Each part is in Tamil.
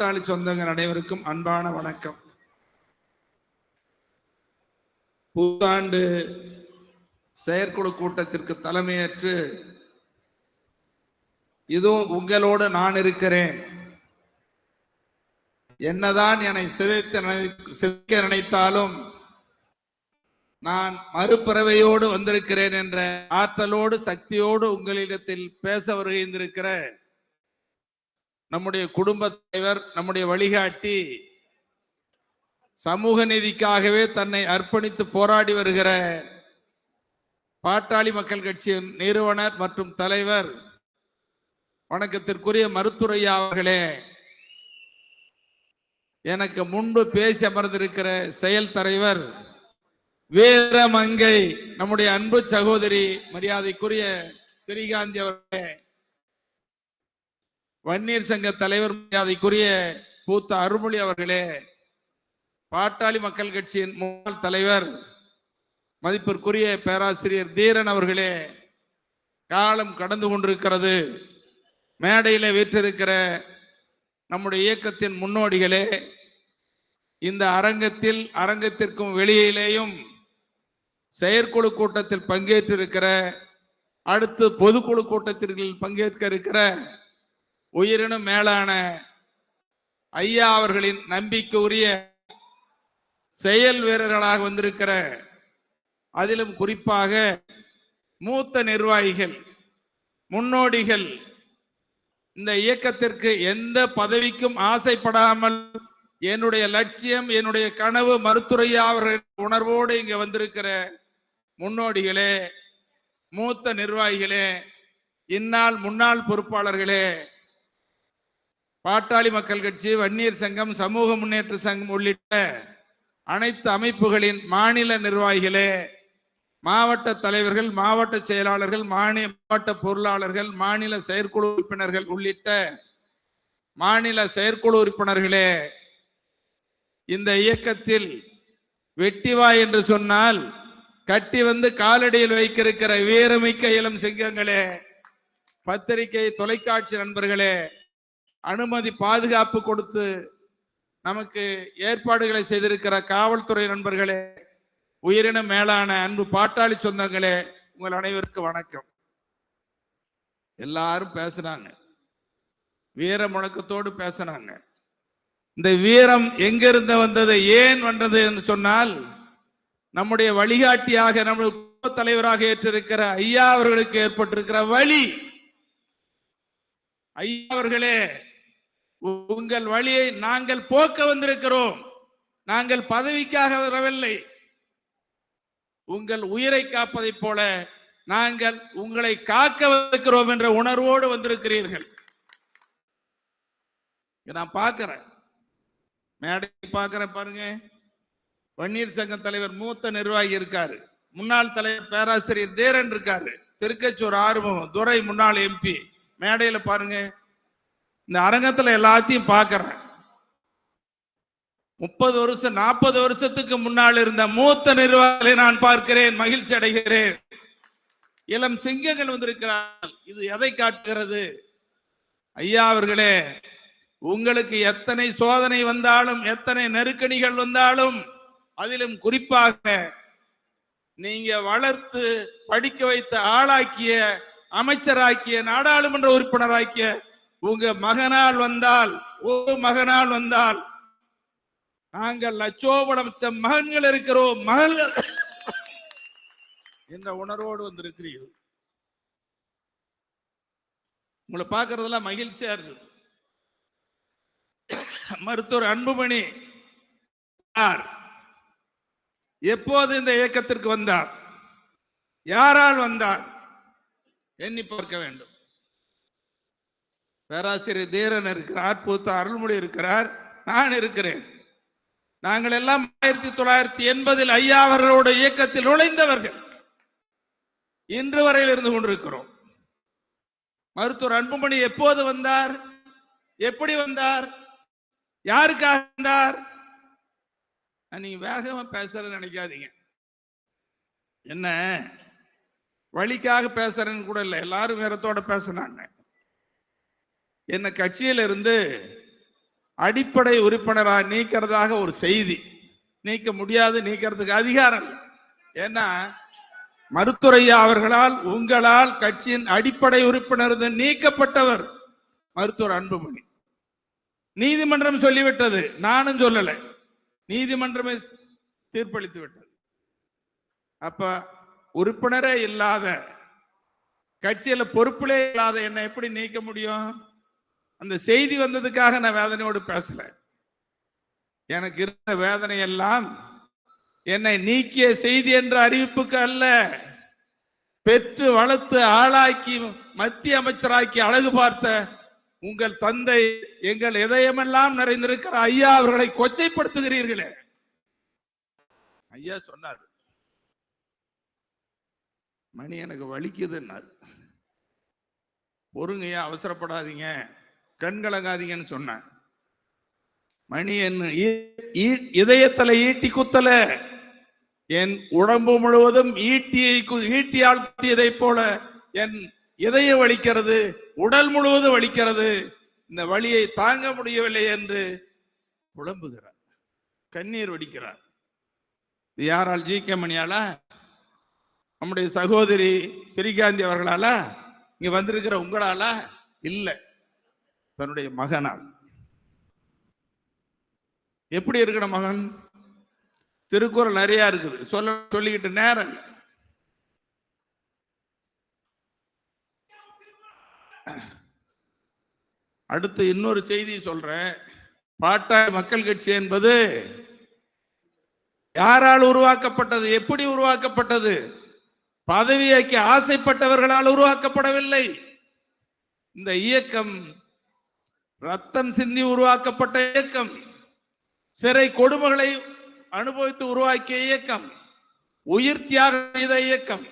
பாட்டாளி சொந்தங்கள் அனைவருக்கும் அன்பான வணக்கம். புத்தாண்டு செயற்குழு கூட்டத்திற்கு தலைமையேற்று இதோ உங்களோடு நான் இருக்கிறேன். என்னதான் என்னை சிதைத்து சிதைக்க நினைத்தாலும் நான் மறுபிறவையோடு வந்திருக்கிறேன் என்ற ஆற்றலோடு சக்தியோடு உங்களிடத்தில் பேச வருகின்றிருக்கிறேன் நம்முடைய குடும்ப தலைவர் நம்முடைய வழிகாட்டி சமூக நீதிக்காகவே தன்னை அர்ப்பணித்து போராடி வருகிற பாட்டாளி மக்கள் கட்சியின் நிறுவனர் மற்றும் தலைவர் வணக்கத்திற்குரிய மருத்துரையா அவர்களே எனக்கு முன்பு பேசி அமர்ந்திருக்கிற செயல் தலைவர் வீரமங்கை நம்முடைய அன்பு சகோதரி மரியாதைக்குரிய ஸ்ரீகாந்தி அவர்களே வன்னியர் சங்க தலைவர் மரியாதைக்குரிய பூத்த அருள்மொழி அவர்களே பாட்டாளி மக்கள் கட்சியின் முன்னாள் தலைவர் மதிப்பிற்குரிய பேராசிரியர் தீரன் அவர்களே காலம் கடந்து கொண்டிருக்கிறது. மேடையில் வீற்றிருக்கிற நம்முடைய இயக்கத்தின் முன்னோடிகளே இந்த அரங்கத்தில் அரங்கத்திற்கும் வெளியிலேயும் செயற்குழு கூட்டத்தில் பங்கேற்றிருக்கிற அடுத்து பொதுக்குழு கூட்டத்திற்கு பங்கேற்க இருக்கிற உயிரினும் மேலான ஐயா அவர்களின் நம்பிக்கைக்குரிய செயல் வீரர்களாக வந்திருக்கிற அதிலும் குறிப்பாக மூத்த நிர்வாகிகள் முன்னோடிகள் இந்த இயக்கத்திற்கு எந்த பதவிக்கும் ஆசைப்படாமல் என்னுடைய லட்சியம் என்னுடைய கனவு மருத்துரையா அவர்கள் உணர்வோடு இங்க வந்திருக்கிற முன்னோடிகளே மூத்த நிர்வாகிகளே இந்நாள் முன்னாள் பொறுப்பாளர்களே பாட்டாளி மக்கள் கட்சி வன்னியர் சங்கம் சமூக முன்னேற்ற சங்கம் உள்ளிட்ட அனைத்து அமைப்புகளின் மாநில நிர்வாகிகளே மாவட்ட தலைவர்கள் மாவட்ட செயலாளர்கள் மாநில மாவட்ட பொருளாளர்கள் மாநில செயற்குழு உறுப்பினர்கள் உள்ளிட்ட மாநில செயற்குழு உறுப்பினர்களே இந்த இயக்கத்தில் வெட்டிவா என்று சொன்னால் கட்டி வந்து காலடியில் வைக்கிருக்கிற வீரமிக்க இளம் சிங்கங்களே பத்திரிகை தொலைக்காட்சி நண்பர்களே அனுமதி பாதுகாப்பு கொடுத்து நமக்கு ஏற்பாடுகளை செய்திருக்கிற காவல்துறை நண்பர்களே உயிரின மேலான அன்பு பாட்டாளி சொந்தங்களே உங்கள் அனைவருக்கும் வணக்கம். எல்லாரும் பேசுனாங்க. வீர முழக்கத்தோடு பேசுனாங்க. இந்த வீரம் எங்கிருந்து வந்தது ஏன் வந்தது என்று சொன்னால் நம்முடைய வழிகாட்டியாக நம்முடைய தலைவராக ஏற்றிருக்கிற ஐயா அவர்களுக்கு ஏற்பட்டிருக்கிற வழி. ஐயா அவர்களே உங்கள் வழியை நாங்கள் போக்க வந்திருக்கிறோம். நாங்கள் பதவிக்காக வரவில்லை. உங்கள் உயிரை காப்பதைப் போல நாங்கள் உங்களை காக்க வைக்கிறோம் என்ற உணர்வோடு வந்திருக்கிறீர்கள். நான் பார்க்கிறேன். மேடை பார்க்கிறேன் பாருங்க. வன்னியர் சங்க தலைவர் மூத்த நிர்வாகி இருக்காரு. முன்னாள் தலைவர் பேராசிரியர் தேரன் இருக்காரு. திருக்கச்சூர் ஆறுமுகம் துரை முன்னாள் எம்பி. மேடையில பாருங்க. இந்த அரங்கத்தில் எல்லாத்தையும் பார்க்குறேன் முப்பது வருஷம் நாற்பது வருஷத்துக்கு முன்னால் இருந்த மூத்த நிர்வாகிகளை நான் பார்க்கிறேன் மகிழ்ச்சி அடைகிறேன். இளம் சிங்கங்கள் வந்திருக்கிறார்கள். இது எதை காட்டுகிறது? ஐயா அவர்களே உங்களுக்கு எத்தனை சோதனை வந்தாலும் எத்தனை நெருக்கடிகள் வந்தாலும் அதிலும் குறிப்பாக நீங்க வளர்த்து படிக்க வைத்த ஆளாக்கிய அமைச்சராக்கிய நாடாளுமன்ற உறுப்பினராக்கிய உங்க மகனால் வந்தால் ஒரு மகனால் வந்தால் நாங்கள் லட்சோபடம் மகன்கள் இருக்கிறோம் மகன்கள். என்ற உணர்வோடு வந்திருக்கிறீர்கள்? உங்களை பார்க்கறதெல்லாம் மகிழ்ச்சியா இருக்குது. மருத்துவர் அன்புமணி யார்? எப்போது இந்த இயக்கத்திற்கு வந்தார்? யாரால் வந்தார்? எண்ணி பார்க்க வேண்டும். பேராசிரியர் தீரன் இருக்கிறார் பூத்த அருள்மொழி இருக்கிறார். நான் இருக்கிறேன். நாங்கள் எல்லாம் ஆயிரத்தி தொள்ளாயிரத்தி எண்பதில் ஐயா அவர்களோட இயக்கத்தில் நுழைந்தவர்கள். இன்று வரையில் இருந்து கொண்டிருக்கிறோம். மருத்துவர் அன்புமணி எப்போது வந்தார்? எப்படி வந்தார்? யாருக்காக வந்தார்? நீங்க வேகமா பேசுறேன்னு நினைக்காதீங்க. என்ன? வழிக்காக பேசுறேன்னு கூட இல்லை எல்லாரும் வேறத்தோட பேசுனாங்க. என்னை கட்சியிலிருந்து அடிப்படை உறுப்பினராக நீக்கிறதாக ஒரு செய்தி. நீக்க முடியாது நீக்கிறதுக்கு அதிகாரம் ஏன்னா மருத்துரையா அவர்களால் உங்களால் கட்சியின் அடிப்படை உறுப்பினர் நீக்கப்பட்டவர் மருத்துவர் அன்புமணி. நீதிமன்றம் சொல்லிவிட்டது நானும் சொல்லலை. நீதிமன்றமே தீர்ப்பளித்து விட்டது. அப்ப உறுப்பினரே இல்லாத கட்சியில பொறுப்பிலே இல்லாத என்னை எப்படி நீக்க முடியும்? அந்த செய்தி வந்ததுக்காக நான் வேதனையோடு பேசல. எனக்கு இருந்த வேதனையெல்லாம் என்னை நீக்கிய செய்தி என்ற அறிவிப்புக்கு அல்ல. பெற்று வளர்த்து ஆளாக்கி மத்திய அமைச்சராக்கி அழகு பார்த்த உங்கள் தந்தை எங்கள் இதயமெல்லாம் நிறைந்திருக்கிற ஐயா அவர்களை கொச்சைப்படுத்துகிறீர்களே. ஐயா சொன்னார் மணி எனக்கு வலிக்குதுன்னார். பொறுங்கய்யா அவசரப்படாதீங்க. கண்கலகாதீங்கன்னு சொன்னேன். மணி என்ன ஈ- இதயத்துல ஈட்டி குத்தல. என் உடம்பு முழுவதும் ஈட்டியை கு- ஈட்டியால் குத்தியதைப் போல என் இதயம் வலிக்கிறது உடல் முழுவதும் வலிக்கிறது. இந்த வலியை தாங்க முடியவில்லை என்று புலம்புகிறார். கண்ணீர் வடிக்கிறார். இது யாரால்? ஜி. கே. மணியாலா நம்முடைய சகோதரி ஸ்ரீகாந்தி அவர்களாலா? இங்க வந்திருக்கிற உங்களாலா? இல்லை. தன்னுடைய மகனால். எப்படி இருக்கிற மகன்? திருக்குறள் நிறைய இருக்குது. சொல்ல சொல்லிக்கிட்டு நேரம் அடுத்து இன்னொரு செய்தி சொல்றேன். பாட்டாளி மக்கள் கட்சி என்பது யாரால் உருவாக்கப்பட்டது? எப்படி உருவாக்கப்பட்டது? பதவியாக்கி ஆசைப்பட்டவர்களால் உருவாக்கப்படவில்லை. இந்த இயக்கம் ரத்தம் சிந்தி உருவாக்கப்பட்ட இயக்கம். சிறை கொடுமைகளை அனுபவித்து உருவாக்கிய இயக்கம். உயிர் தியாகம் செய்த இயக்கம்.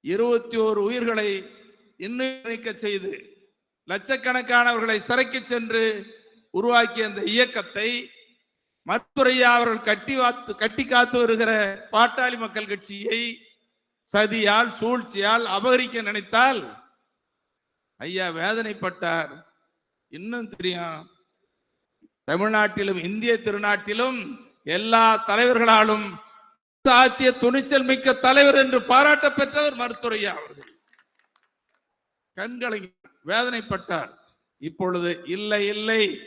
இருபத்தி ஓரு உயிர்களை இன்னிக்க செய்து லட்சக்கணக்கானவர்களை சிறைக்கு சென்று உருவாக்கிய அந்த இயக்கத்தை மத்துரையா அவர்கள் கட்டி வாத்து கட்டி காத்து வருகிற பாட்டாளி மக்கள் கட்சியை சதியால் சூழ்ச்சியால் அபகரிக்க நினைத்தால் ஐயா வேதனைப்பட்டார். இன்னும் தெரியும். தமிழ்நாட்டிலும் இந்திய திருநாட்டிலும் எல்லா தலைவர்களாலும் சாத்திய துணிச்சல் மிக்க தலைவர் என்று பாராட்ட பெற்றவர் மருத்துவரையா அவர்கள். கண்களை வேதனைப்பட்டார். இப்பொழுது இல்லை இல்லை.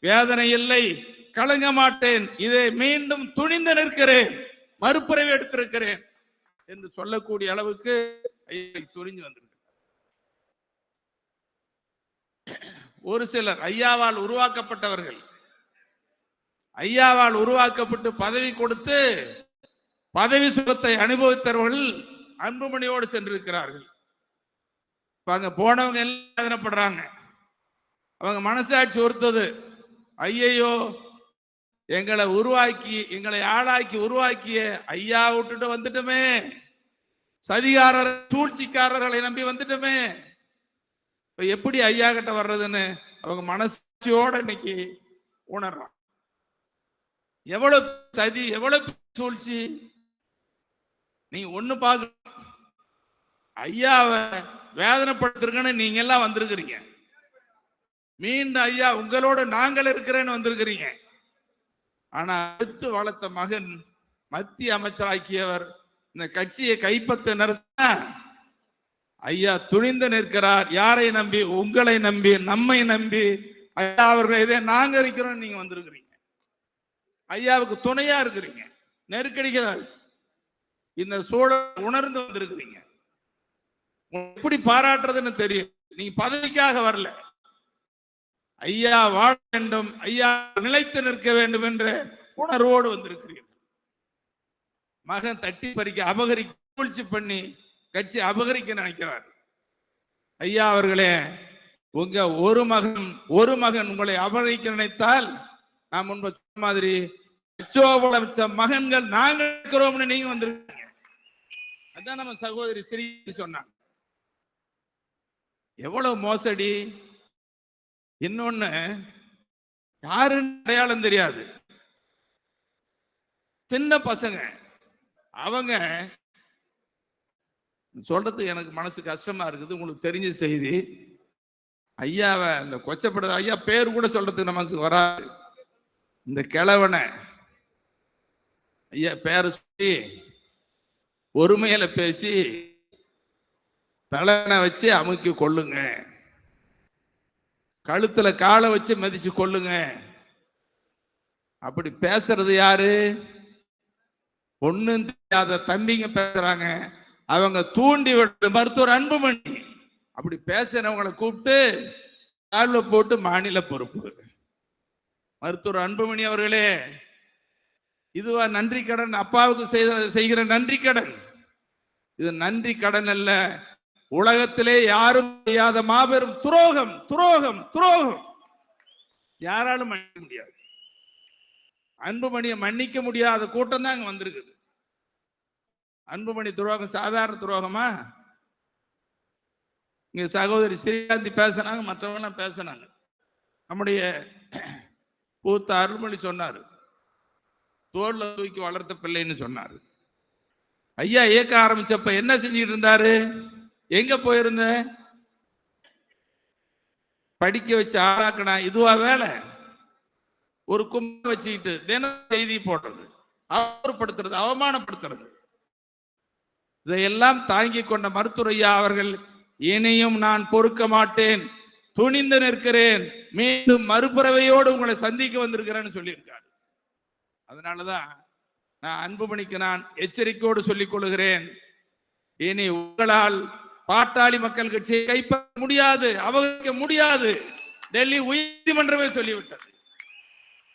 வேதனை இல்லை. கலங்க மாட்டேன். இதை மீண்டும் துணிந்து நிற்கிறேன். மறுபிறவி எடுத்திருக்கிறேன். என்று சொல்லக்கூடிய அளவுக்கு ஐயா துணிஞ்சு வந்திருக்கிறார் ஒரு சிலர் ஐயாவால் உருவாக்கப்பட்டவர்கள். ஐயாவால் உருவாக்கப்பட்டு பதவி கொடுத்து பதவி சுகத்தை அனுபவித்தவர்கள் அன்புமணியோடு சென்றிருக்கிறார்கள். இப்ப அங்க போனவங்க எல்லாம் வேதனைப்படுறாங்க. அவங்க மனசாட்சி ஒருத்தது. ஐயையோ எங்களை உருவாக்கி எங்களை ஆளாக்கி உருவாக்கிய ஐயா விட்டுட்டு வந்துட்டுமே. சதிகாரர் சூழ்ச்சிக்காரர்களை நம்பி வந்துட்டுமே. இப்போ எப்படி ஐயா கிட்ட வர்றதுன்னு அவங்க மனசியோட இன்னைக்கு உணர்றான் எவ்வளவு சதி எவ்வளவு சூழ்ச்சி? நீ ஒண்ணு பார்க்க ஐயாவை வேதனைப்படுத்திருக்கன்னு நீங்க எல்லாம் வந்திருக்கிறீங்க. மீண்டும் ஐயா உங்களோட நாங்கள் இருக்கிறேன்னு வந்திருக்கிறீங்க. ஆனா அடுத்து வளர்த்த மகன் மத்திய அமைச்சராக்கியவர் இந்த கட்சியை கைப்பற்ற நிறுத்த ஐயா துணிந்து நிற்கிறார். யாரை நம்பி? உங்களை நம்பி நம்மை நம்பி. ஐயா அவர்கள் இதே நாங்க இருக்கிறோம் நீங்க வந்திருக்கிறீங்க. ஐயாவுக்கு துணையா இருக்கிறீங்க. நெருக்கடிகள் இந்த சூழல் உணர்ந்து வந்திருக்கிறீங்க. எப்படி பாராட்டுறதுன்னு தெரியும். நீங்க பதவிக்காக வரல. ஐயா வாழ வேண்டும். ஐயா நிலைத்து நிற்க வேண்டும் என்ற உணர்வோடு வந்திருக்கிறீர்கள். மகன் தட்டி பறிக்க அபகரிக்க சூழ்ச்சி பண்ணி கட்சி அபகரிக்க நினைக்கிறார். ஐயா அவர்களே உங்க ஒரு மகன் ஒரு மகன் உங்களை அபகரிக்க நினைத்தால் நான் முன்பு சொன்ன மாதிரி லட்சோபலட்ச மகன்கள் நாங்கள் இருக்கிறோம்னு நீங்க வந்திருக்கீங்க. அதான் நம்ம சகோதரி ஸ்ரீ சொன்னாங்க. எவ்வளவு மோசடி? இன்னொன்னு யாருன்னு அடையாளம் தெரியாது. சின்ன பசங்க அவங்க சொல்றது எனக்கு மனசு கஷ்டமா இருக்குது. உங்களுக்கு தெரிஞ்ச செய்தி. ஐயாவை இந்த கொச்சப்படுற ஐயா பேர் கூட சொல்றதுக்கு நமக்கு வராது. இந்த கிழவனை ஐயா பேரை சொல்லி ஒருமையில பேசி தலைனை வச்சு அமுக்கி கொள்ளுங்க கழுத்துல காலை வச்சு மதிச்சு கொள்ளுங்க அப்படி பேசுறது யாரு? ஒன்னும் தெரியாத தம்பிங்க பேசுறாங்க. அவங்க தூண்டி விட்டு மருத்துவர் அன்புமணி அப்படி பேசுறவங்களை கூப்பிட்டு கால்ல போட்டு மாநில பொறுப்பு. மருத்துவர் அன்புமணி அவர்களே இதுவா நன்றி கடன் அப்பாவுக்கு செய்த செய்கிற நன்றி கடன். இது நன்றி கடன் அல்ல உலகத்திலே யாரும் செய்யாத மாபெரும் துரோகம் துரோகம் துரோகம். யாராலும் மன்னிக்க முடியாது. அன்புமணியை மன்னிக்க முடியாத கூட்டம் தான் அங்க வந்திருக்குது. அன்புமணி துரோகம் சாதாரண துரோகமா? இங்க சகோதரி ஸ்ரீகாந்தி பேசினாங்க மற்றவங்களாம் பேசினாங்க. நம்முடைய பூத்த அருள்மொழி சொன்னார். தோல்ல தூக்கி வளர்த்த பிள்ளைன்னு சொன்னார். ஐயா இயக்க ஆரம்பிச்சப்ப என்ன செஞ்சுட்டு இருந்தாரு? எங்க போயிருந்த? படிக்க வச்சு ஆளாக்கணா இதுவா வேலை? ஒரு கும்ப வச்சுக்கிட்டு தினம் செய்தி போடுறது அவப்படுத்துறது அவமானப்படுத்துறது. இதையெல்லாம் தாங்கி கொண்ட மருத்துவரையா அவர்கள் இனியும் நான் பொறுக்க மாட்டேன் துணிந்து நிற்கிறேன் மீண்டும் மறுபறவையோடு உங்களை சந்திக்க வந்திருக்கிறேன்னு சொல்லியிருக்காரு. அதனாலதான் நான் அன்புமணிக்கு நான் எச்சரிக்கையோடு சொல்லிக் கொள்கிறேன். இனி உங்களால் பாட்டாளி மக்கள் கட்சியை கைப்பற்ற முடியாது அவகரிக்க முடியாது. டெல்லி உயர்நீதிமன்றமே சொல்லிவிட்டது.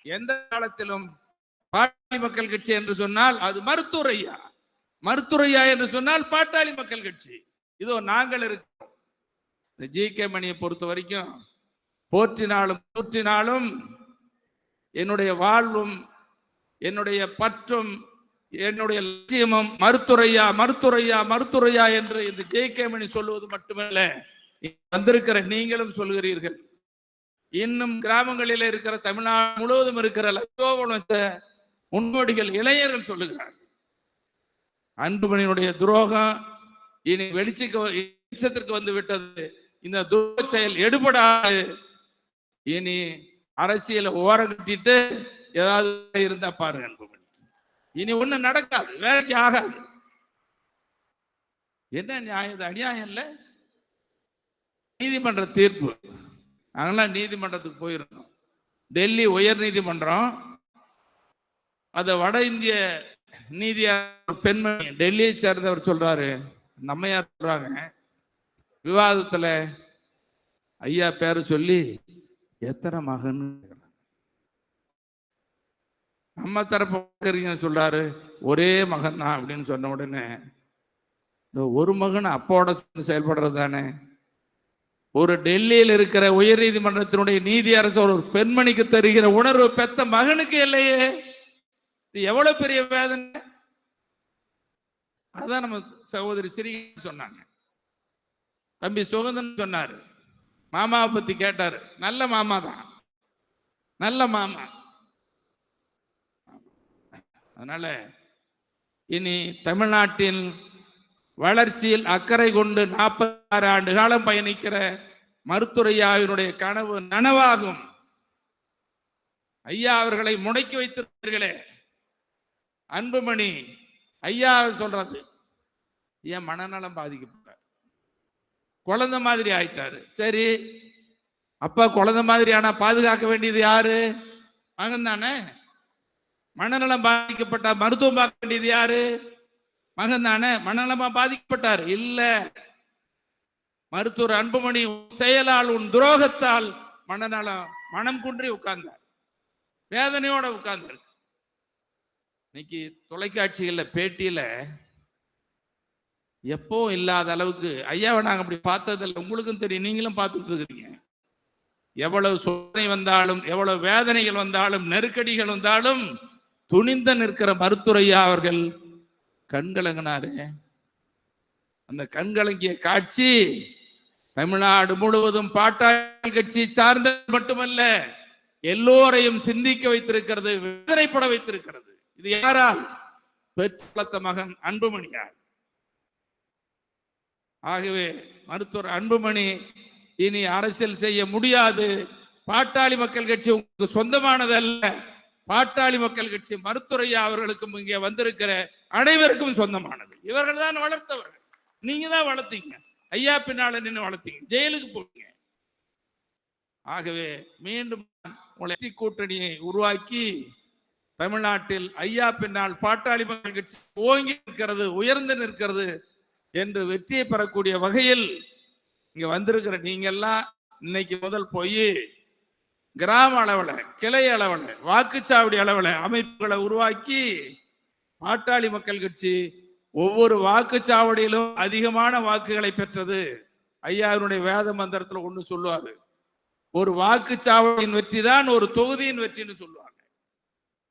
எந்த காலத்திலும் பாட்டாளி மக்கள் கட்சி என்று சொன்னால் அது மருத்துவரையா? மருத்துரையா என்று சொன்னால் பாட்டாளி மக்கள் கட்சி. இதோ நாங்கள் இருக்கிறோம். இந்த ஜி கே மணியை பொறுத்த வரைக்கும் போற்றினாலும் போற்றினாலும் என்னுடைய வாழ்வும் என்னுடைய பற்றும் என்னுடைய லட்சியமும் மருத்துரையா மருத்துரையா மருத்துரையா என்று இந்த ஜே கே மணி சொல்லுவது மட்டுமல்ல. இங்க வந்திருக்கிற நீங்களும் சொல்கிறீர்கள் இன்னும் கிராமங்களில் இருக்கிற தமிழ்நாடு முழுவதும் இருக்கிற லட்சோபலத்த முன்னோடிகள் இளைஞர்கள் சொல்லுகிறார்கள். அன்புமணியினுடைய துரோகம் இனி வெளிச்சக்கு வெளிச்சத்திற்கு வந்து விட்டது. இந்த துரோக செயல் எடுபடாது. இனி அரசியலை ஓரம் கட்டிட்டு ஏதாவது இருந்தா பாருங்க அன்புமணி. இனி ஒண்ணு நடக்காது. வேலைக்கு ஆகாது. என்ன நியாயம்? இது அநியாயம் இல்லை. நீதிமன்ற தீர்ப்பு. நாங்களாம் நீதிமன்றத்துக்கு போயிருந்தோம். டெல்லி உயர் நீதிமன்றம் அதை வட இந்திய நீதியாளர் பெண்மணி டெல்லியை சேர்ந்தவர் சொல்றாரு. நம்மையார் சொல்றாங்க? விவாதத்துல ஐயா பேரை சொல்லி எத்தனை மகன்? நம்ம தரப்பு வழக்கறிஞர் சொல்றாரு ஒரே மகன் தான் அப்படின்னு சொன்ன உடனே இந்த ஒரு மகன் அப்போட சேர்ந்து செயல்படுறது தானே? ஒரு டெல்லியில் இருக்கிற உயர் நீதிமன்றத்தினுடைய நீதி அரசு ஒரு பெண்மணிக்கு தருகிற உணர்வு பெத்த மகனுக்கு இல்லையே. இது எவ்வளவு பெரிய வேதனை? அதான் நம்ம சகோதரி ஸ்ரீ சொன்னாங்க. தம்பி சுகந்தன் சொன்னாரு. மாமாவை பத்தி கேட்டாரு. நல்ல மாமா தான் நல்ல மாமா. அதனால இனி தமிழ்நாட்டின் வளர்ச்சியில் அக்கறை கொண்டு நாற்பத்தி ஆறு ஆண்டு காலம் பயணிக்கிற மருத்துவரையாவினுடைய கனவு நனவாகும். ஐயா அவர்களை முடக்கி வைத்திருக்கிறீர்களே. அன்புமணி ஐயா சொல்றது. ஏன் மனநலம் பாதிக்கப்பட்டார் குழந்தை மாதிரி ஆயிட்டாரு. சரி அப்பா குழந்தை மாதிரி ஆனா பாதுகாக்க வேண்டியது யாரு? மகன் தானே. மனநலம் பாதிக்கப்பட்ட மருத்துவம் பார்க்க வேண்டியது யாரு? மகன் தானே. மனநலமா பாதிக்கப்பட்டார்? இல்ல. மருத்துவர் அன்புமணி உன் செயலால் உன் துரோகத்தால் மனநலம் மனம் குன்றி உட்கார்ந்தார். வேதனையோட உட்கார்ந்தார். இன்னைக்கு தொலைக்காட்சிகளில் பேட்டியில் எப்போ இல்லாத அளவுக்கு ஐயாவை நாங்க அப்படி பார்த்ததில்ல. உங்களுக்கும் தெரியும். நீங்களும் பார்த்துட்டு இருக்கிறீங்க. எவ்வளவு சோதனை வந்தாலும் எவ்வளவு வேதனைகள் வந்தாலும் நெருக்கடிகள் வந்தாலும் துணிந்த நிற்கிற மருத்துவரையா அவர்கள் கண்கலங்கினாரு. அந்த கண்கலங்கிய காட்சி தமிழ்நாடு முழுவதும் பாட்டாளி கட்சி சார்ந்த மட்டுமல்ல எல்லோரையும் சிந்திக்க வைத்திருக்கிறது வேதனைப்பட வைத்திருக்கிறது. இது யாரால்? பெற்ற மகன் அன்புமணியார் ஆகவே மருத்துவர் அன்புமணி இனி அரசியல் செய்ய முடியாது. பாட்டாளி மக்கள் கட்சி உங்களுக்கு சொந்தமானதல்ல. பாட்டாளி மக்கள் கட்சி மருத்துவரையா அவர்களுக்கும் இங்கே வந்திருக்கிற அனைவருக்கும் சொந்தமானது. இவர்கள் தான் வளர்த்தவர்கள். நீங்க தான் வளர்த்தீங்க. ஐயா பின்னால நின்று வளர்த்தீங்க. ஜெயிலுக்கு போனீங்க. ஆகவே மீண்டும் உங்களை கூட்டணியை உருவாக்கி தமிழ்நாட்டில் ஐயா பின்னால் பாட்டாளி மக்கள் கட்சி ஓங்கி நிற்கிறது உயர்ந்து நிற்கிறது என்று வெற்றியை பெறக்கூடிய வகையில் இங்க வந்திருக்கிற நீங்க எல்லாம் இன்னைக்கு முதல் போய் கிராம அளவில் கிளை அளவில் வாக்குச்சாவடி அளவில் அமைப்புகளை உருவாக்கி பாட்டாளி மக்கள் கட்சி ஒவ்வொரு வாக்குச்சாவடியிலும் அதிகமான வாக்குகளை பெற்றது. ஐயாருடைய வேத மந்திரத்தில் ஒன்று சொல்லுவார். ஒரு வாக்குச்சாவடியின் வெற்றி தான் ஒரு தொகுதியின் வெற்றின்னு சொல்லுவார்.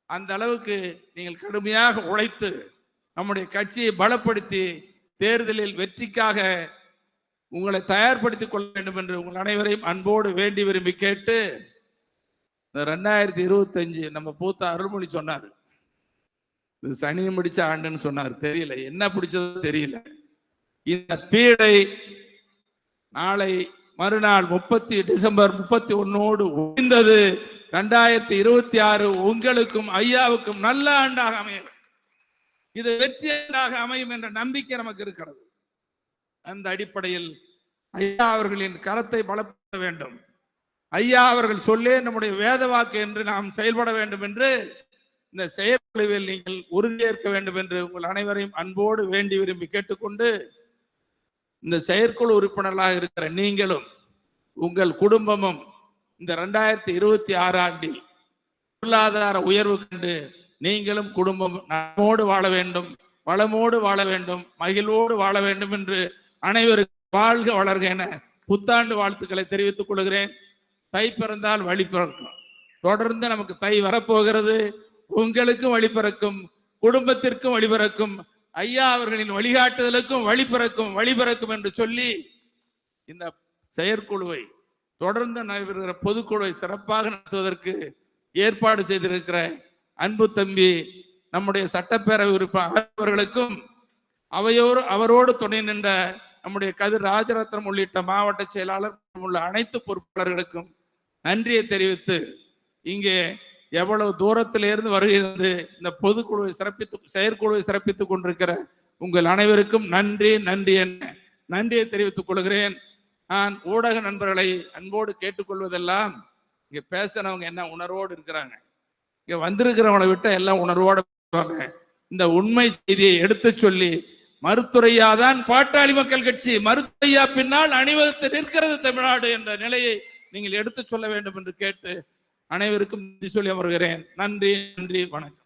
அந்த அளவுக்கு நீங்கள் கடுமையாக உழைத்து நம்முடைய கட்சியை பலப்படுத்தி தேர்தலில் வெற்றிக்காக உங்களை தயார்படுத்திக் கொள்ள வேண்டும் என்று உங்கள் அனைவரையும் அன்போடு வேண்டி விரும்பி கேட்டு இந்த ரெண்டாயிரத்தி இருபத்தஞ்சு நம்ம பூத்த அருள்மொழி சொன்னார். இது சனியை முடிச்ச ஆண்டுன்னு சொன்னார். தெரியல. என்ன பிடிச்சதோ தெரியல. இந்த பீடை நாளை மறுநாள் முப்பத்தி டிசம்பர் முப்பத்தி ஒன்னோடு ஒழிந்தது ரெண்டாயிரத்தி இருபத்தி ஆறு உங்களுக்கும் ஐயாவுக்கும் நல்ல ஆண்டாக அமையும். இது வெற்றி ஆண்டாக அமையும் என்ற நம்பிக்கை நமக்கு இருக்கிறது. அந்த அடிப்படையில் ஐயா அவர்களின் கரத்தை பலப்படுத்த வேண்டும். ஐயா அவர்கள் சொல்லே நம்முடைய வேத வாக்கு என்று நாம் செயல்பட வேண்டும் என்று இந்த செயற்குழுவில் நீங்கள் உறுதியேற்க வேண்டும் என்று உங்கள் அனைவரையும் அன்போடு வேண்டி விரும்பி கேட்டுக்கொண்டு இந்த செயற்குழு உறுப்பினர்களாக இருக்கிற நீங்களும் உங்கள் குடும்பமும் இந்த ரெண்டாயிரத்தி இருபத்தி ஆறு ஆண்டில் பொருளாதார உயர்வு கண்டு நீங்களும் குடும்பம் நம்மோடு வாழ வேண்டும் வளமோடு வாழ வேண்டும் மகிழ்வோடு வாழ வேண்டும் என்று அனைவருக்கும் வாழ்க வளர்க என புத்தாண்டு வாழ்த்துக்களை தெரிவித்துக் கொள்கிறேன். தை பிறந்தால் வழி பிறக்கும். தொடர்ந்து நமக்கு தை வரப்போகிறது. உங்களுக்கும் வழி பிறக்கும் குடும்பத்திற்கும் வழி பிறக்கும் ஐயா அவர்களின் வழிகாட்டுதலுக்கும் வழி பிறக்கும் வழி பிறக்கும் என்று சொல்லி இந்த செயற்குழுவை தொடர்ந்து நடைபெறுகிற பொதுக்குழுவை சிறப்பாக நடத்துவதற்கு ஏற்பாடு செய்திருக்கிற அன்பு தம்பி நம்முடைய சட்டப்பேரவை உறுப்பினர் அவர்களுக்கும் அவையோடு அவரோடு துணை நின்ற நம்முடைய கதிர் ராஜரத்னம் உள்ளிட்ட மாவட்ட செயலாளர் உள்ள அனைத்து பொறுப்பாளர்களுக்கும் நன்றியை தெரிவித்து இங்கே எவ்வளவு தூரத்திலிருந்து வருகிறது இந்த பொதுக்குழுவை சிறப்பித்து செயற்குழுவை சிறப்பித்துக் கொண்டிருக்கிற உங்கள் அனைவருக்கும் நன்றி நன்றி என்ன நன்றியை தெரிவித்துக் கொள்கிறேன். நான் ஊடக நண்பர்களை அன்போடு கேட்டுக்கொள்வதெல்லாம் இங்க பேசுறவங்க என்ன உணர்வோடு இருக்கிறாங்க? இங்க வந்திருக்கிறவங்களை விட்ட எல்லாம் உணர்வோடு பேசுவாங்க இந்த உண்மை செய்தியை எடுத்து சொல்லி மருத்துறையாதான் பாட்டாளி மக்கள் கட்சி மருத்துவையா பின்னால் அணிவகுத்து நிற்கிறது தமிழ்நாடு என்ற நிலையை நீங்கள் எடுத்து சொல்ல வேண்டும் என்று கேட்டு அனைவருக்கும் நன்றி சொல்லி அமர்கிறேன். நன்றி நன்றி வணக்கம்.